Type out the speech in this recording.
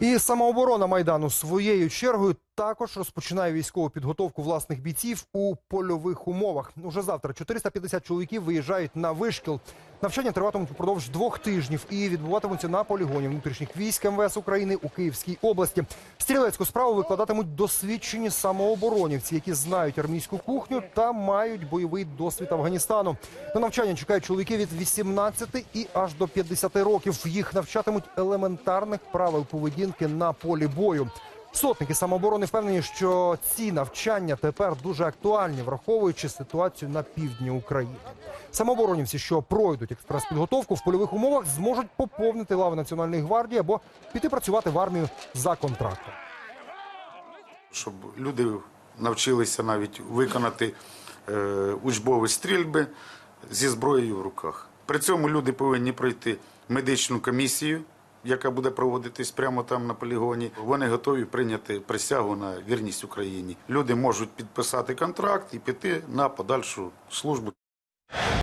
І самооборона майдану своєю чергою також розпочинає військову підготовку власних бійців у польових умовах. Уже завтра 450 чоловіків виїжджають на вишкіл. Навчання триватимуть упродовж двох тижнів і відбуватимуться на полігоні внутрішніх військ МВС України у Київській області. Стрілецьку справу викладатимуть досвідчені самооборонівці, які знають армійську кухню та мають бойовий досвід Афганістану. На навчання чекають чоловіки від 18 і аж до 50 років. Їх навчатимуть елементарних правил поведінки на полі бою. Сотники самооборони впевнені, що ці навчання тепер дуже актуальні, враховуючи ситуацію на півдні України. Самооборонівці, що пройдуть експрес-підготовку в польових умовах, зможуть поповнити лави Національної гвардії або піти працювати в армію за контрактом. щоб люди навчилися навіть виконати е, учбові стрільби зі зброєю в руках. При цьому люди повинні пройти медичну комісію, яка буде проводитись прямо там на полігоні. Вони готові прийняти присягу на вірність Україні. Люди можуть підписати контракт і піти на подальшу службу.